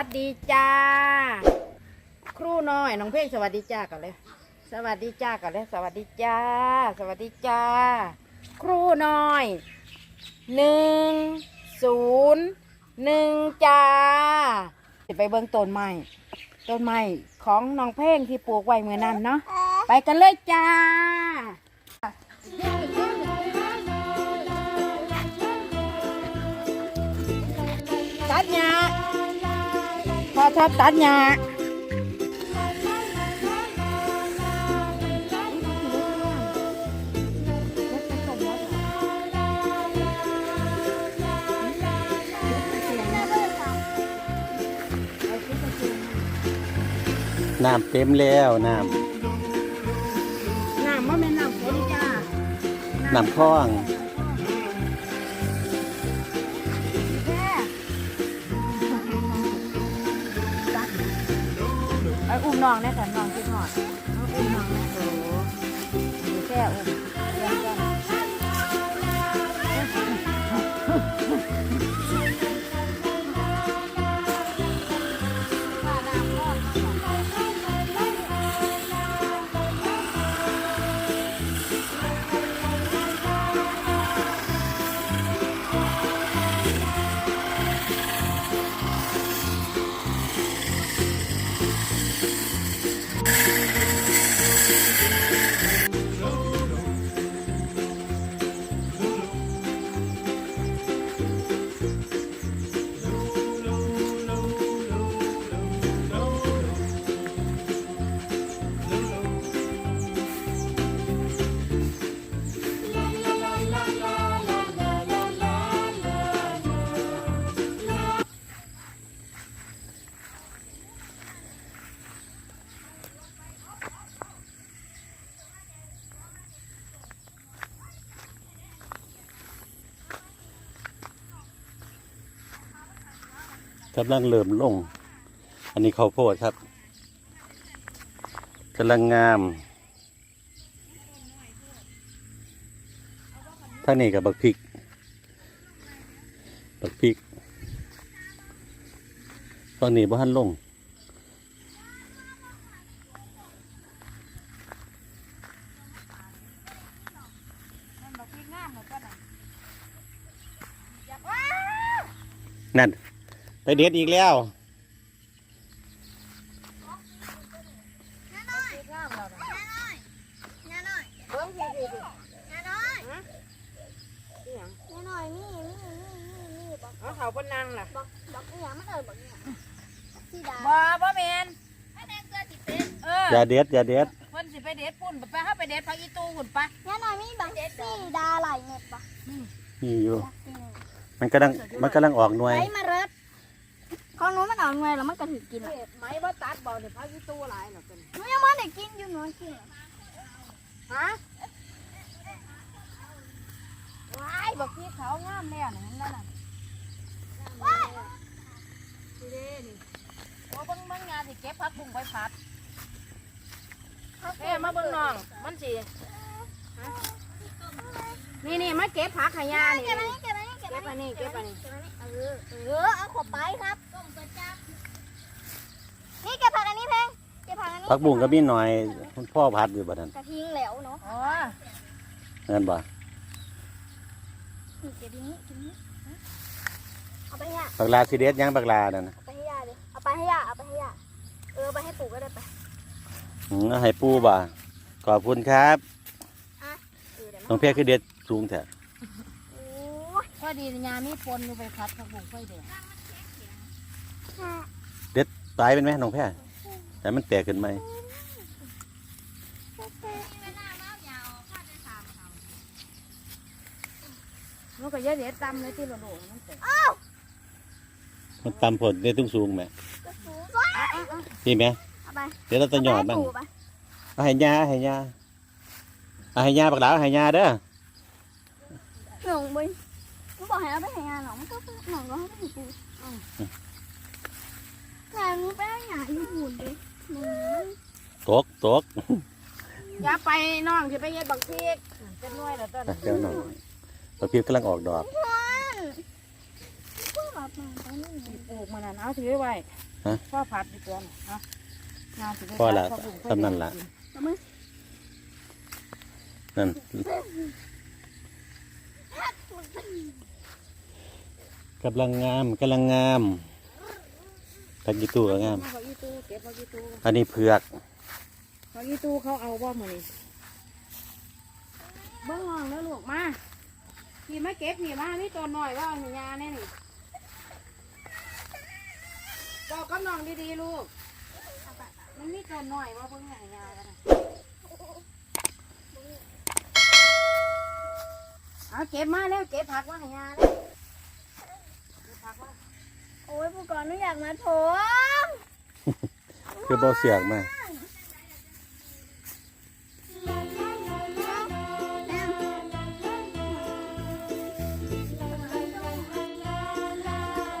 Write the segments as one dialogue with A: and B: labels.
A: วัสดีจ้า ครูน้อยน้องเพลงสวัสดีจ้ากันเลย สวัสดีจ้ากันเลย สวัสดีจ้า สวัสดีจ้า ครูน้อยหนึ่งศูนย์หนึ่งจ้าไปเบิ่งต้นไม้ต้นไม้ของน้องเพลงที่ปลูกไว้เมื่อนั้นเนาะไปกันเลยจ้าตัดหญ้าพอ ชอบตัดหญ้า
B: น้ำเต็มแล้วน้ำ
A: น้ำว่าแม่น้ำฝนจ้า
B: น้ำคลอง
A: อุ้มน้องได้แต่น้องคิดหอดอาอุ้มน้องนะโอ้โหแค่อุ้ม กำ
B: ลังเริ่มลง อันนี้ข้าวโพดครับกำลังงามท่านี้กับบักพริก บักพริกฝั่งนี้บ่ทันลงนั่น ไปเด็ดอีกแล้ว
A: เบิ้งพี่พี่พี่เอาเขาบนนั่งล่ะบ่บ่แมนเออ
B: อย่าเด็ดอย่าเด็ด
A: เพิ่นสิไปเด็ดปุ่นไปเฮาไปเด็ดผักอีตูหุ่นปะ
B: นี่อยู่ มันกำลังมันกำลังออกหน่วย
C: ไอ้มาเริด ของหนูมันออกเงยแล้วมันก็ถือกินอะ
A: ไหมบ่ตัดบ่เนี่ยผักอีตูหลายหรอกเพิ่น
C: หนูยังไม่ได้กินอยู่หนูกิน
A: ฮะว้ายบักพี่เขางามแล้วนี่นั่นน่ะนี่เด้นี่โอ้เบิ่งเบิ่งงานสิเก็บผักบุ้งไปผัดแม่มาเบิ่งน้องมันสิฮะนี่นี่มาเก็บผักขยานี่
C: เก็บอันนี้เก็บอันนี้เก็บ
A: เก็บอันนี้เก็บอันนี้
C: เออเออเอาขอไปครับนี่เก็บผักอันนี้เพงเก็บผักอันนี้
B: ผักบุ้งก็มีหน่อยคุณพ่อพัดอยู่บ่ทัน
C: กระทิงแล้วเนาะ
A: อ๋อ
B: นั่นบ่
C: นี่เก็บอันนี้เก็บอันนี้เอาไปให้ย่า
B: บักลาสิเด็ดยังบักลานั่นน่ะ
C: เอาไปให้ย่าดิเอาไปให้ย่าเอาไปให้ย่าเออเอาไปให้ปู่ก็ได้ไป
B: อืมเอาให้ปูบ่ขอบคุณครับ
C: เออเดี๋ยว
B: น้องเพชรคือเด็ดสูงแท้
C: โอ้ย
A: พอดียามีปนอยู่ไปผัดผักบุ้งไฟแดง
B: ตายเป็นไหมน้องแพรแต่มันแตกขึ้นไหม
A: มันก็เยอะเด็ดตำเลยที่โลโลมันเต็ม
B: มันต่ำผลได้ตุ้งสูงไหม
C: กระสูง
B: นี่ไหม
C: เอาไป
B: เดี๋ยวเราจะหยอดบ้าง
C: เาไปให้ปู่ไป
B: เอาให้ยาเอาให้ยาเอาให้ยาบักลาเอาให้ยาเด้อ
C: หนุ่มบุญกู บอกให้เอาไปให้งานหนองมันก็หนองก็ให้ไปให้กูงานนี้ไปให้งานอยู่หุ่นดิหนู
B: ตกตก
A: อย่าไปน้องที่ไปเย็ดบักพริกจะน้อยแล้วต้น
B: เจ้าหน่อยบักพีกำลังออกดอก
C: มันกูแบบมาตรงนี้
A: ปลูกมันน่ะเอาถือไว้
C: เฮะ
A: พ่อผัดดีกว่าน่ะเนาะงานสิได้
B: พ่อละ
A: ผัดบุ้ง
B: สำนั่นละ
C: เอามือ
B: นั่น กำลังงามกำลังงามตะกี้ตู้ก็งาม
A: เขาอีตู้เก็บเขาอีตู้
B: อันนี้เผือก
A: เขาอีตู้เขาเอาบ่มื้อนี้เบิ่งห้องแล้วลูกมาพี่มาเก็บนี่มานี่ตัวหน่อยว่าเอาหนียาแน่นี่บอกกับน้องดีๆลูกมันมีตัวหน่อยว่าเบิ่งหางยากันน่ะเอาเก็บมาแล้วเก็บผักว่าใหายาแล้วเก็บผักว่า
C: โอ้ยผู้กองหนูอยากมาโถม
B: คือบาเสียกมา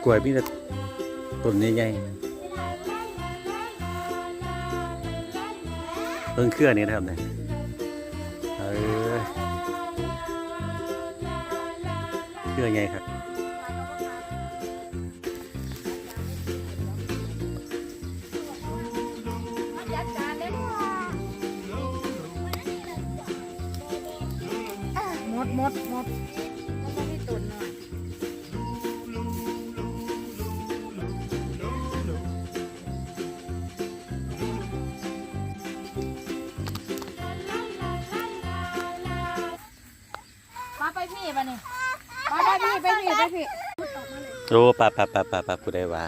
B: กล้วยมีแต่ต้นใหญ่ๆเพิ่งเครื่อนี้นะครับเนี่ยเออเครื่อใหญ่ครับ
A: มดหมดหมดแล้วก็มีตุนหน่อยมาไปพี่ปะนี่มาไปพี่ไปพี่ไปพี่
B: โอ้ปะปะปะปะปะผู้ใดว่า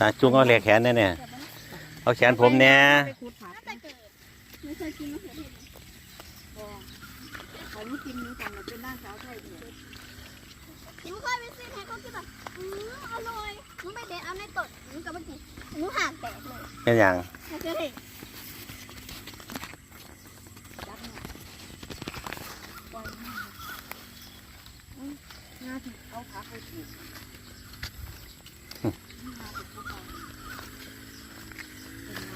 B: อะจุงเอาแหลกแขนแน่เนี่ยเอาแขนผมแน่
A: ไปขุดผัก
C: แต่เกิดไม่เคยกินมะเขือเทศ
A: ขอ นี้กินนี้กันเป็นด้านสาวไทยดี
C: หนูเคยไปซื้อให้เขากินแบบอืมอร่อยหนูไปเด็ดเอาในตดหนูกับเมื่อกี้หนูห่างแตกเลย
B: เป็นอย่าง
C: มะเขือเทศ
A: จับเนี่ยปล่อยมันอืมงาที่เอาผักไปปลูกงาที่เขาเอาเป็นไง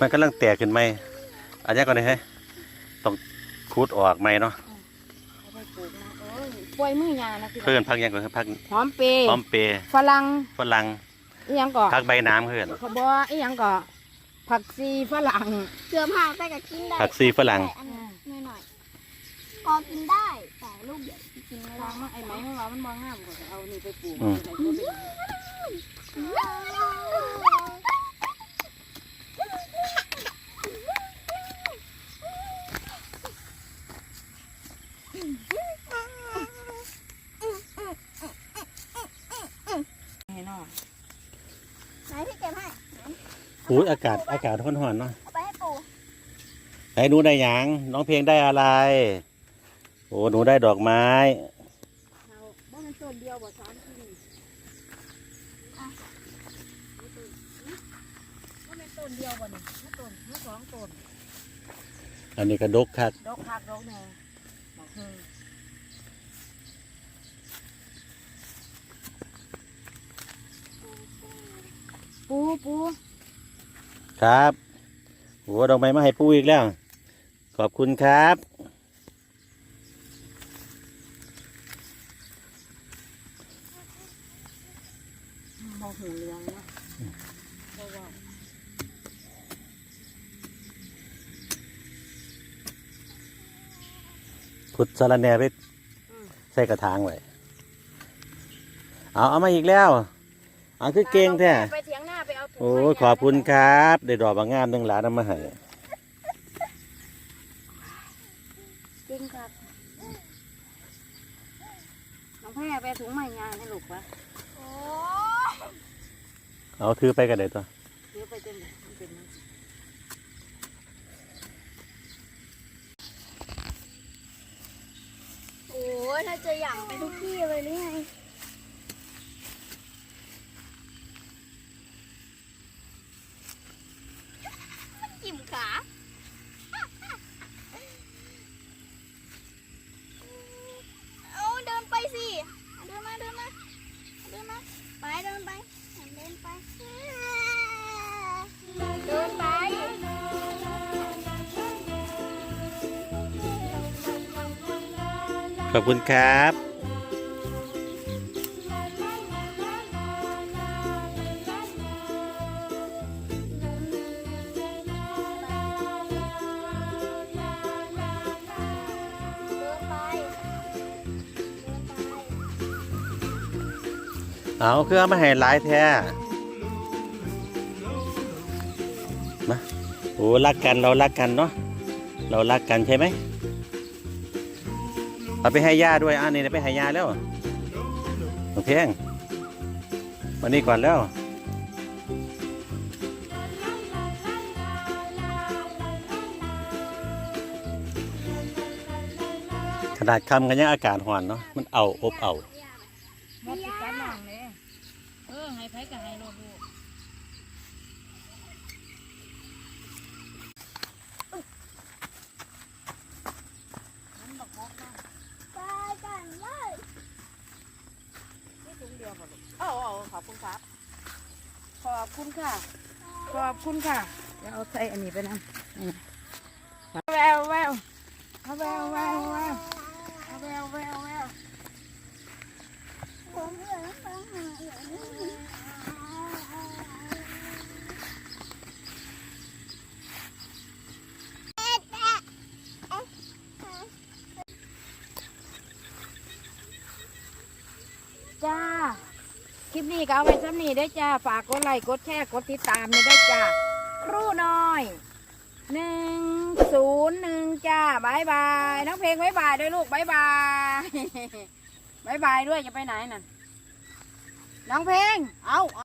B: มันกำลังแตกขึ้นไหมอันนี้ก่อนเลยฮ้ยต้อง คูดออกไหมเนาะ
A: เอาไปปลูกนะโอ้ยปล่อยมือยานะพี่
B: เพื่อนพักยังก่อนครับพัก
A: หอมเปรย์
B: พร้อมเปรย์
A: ฝรั่ง
B: ฝรั่ง
A: อีหยังก่อ
B: พักใบน้ำเพื่อน
A: เขาบอกว่าอีหยังก่อผักซีฝรั่ง
C: เกือบห่างแต่ก็กินได้
B: ผักซีฝรั่ง
C: แต่อันนี้หน่อยๆพอกินได้แต่ลูกใหญ่กินไม่
A: ทา
C: ได้
A: งมาไอ้ไม้ของเรามันมองงามกว่าเอานี่ไปปลูก
B: อืม
A: เอาไปปลูกให้น้อง
C: ไหนพี่เก็บให้
B: หูยอากาศอากาศร้อนๆเนาะ
C: เอาไปให้ปู่
B: ไหนหนูได้หยังน้องเพลงได้อะไร โอ้หนูได้ดอกไม้
A: เราบ่มันต้นเดียวบ่สามที่อะบ่แม่นต้นเดียวบ่นี่มันต้นมันสองต้น
B: อันนี้กระดกคัก
A: ดอกผักดอกแหน่บอกเพิ่งปูปู
B: ครับโอ้ดอกไม้มาให้ปูอีกแล้ว ขอบคุณครับ
A: บอกหูเรืองนะเพราะว่า
B: ขุดสาระแหน่ไปใส่กระถางไว้เอาเอามาอีกแล้วเอาคือเก่งแท้
A: ไป
B: โอ้
A: ไม้
B: ยขอบคุณครับ ได้ดอกบางงามตั้งหลานเอามาให้
A: เก่งครับน้องแพรไปถุงไม้ยางให้ลูกวะ
C: โอ้
B: เอาถือไปกันเลยตัว
A: เดี๋ยวไปเต็มเลยมันเป็นมัน
C: โหถ้าจะอยากไปทุกที่เลยนี่ไง มขา เอาเดินไปสิ เดินมาเดินมา เดินมา ไปเดินไป เดินไป เดินไป
B: ขอบคุณครับ
C: เอา
B: คือเอามาให้หลายแท้มาโอ้รักกันเรารักกันเนาะเรารักกันใช่ไหมเอาไปให้ย่าด้วยอ่านี่ไปให้ย่าแล้วโอเคงวันนี้ก่อนแล้วขนาดคำกันยังอากาศห่อนเนาะมันเอาอบเอา
A: หมดสิกันน้องเลยเออให้ไผก็ให้โลดลูก
C: ไปกันเลย
A: นี่ถุงเดียวหมดเลยเอาเอาขอบคุณครับ ขอบคุณค่ะ ขอบคุณค่ะเดี๋ยวเอาใส่อันนี้ไปนะอืมแววแววแววแววแววแววแววแวว จ้า คลิปนี้ก็เอาไว้ซ้ำนี้ได้จ้า ฝากกดไลค์ กดแชร์ กดติดตามได้จ้า ครูน้อย หนึ่งศูนย์หนึ่งจ้าบายบาย น้องเพลงบายบายด้วยลูกบายบาย บายบายด้วยจะไปไหนน่ะน้องเพลงเอา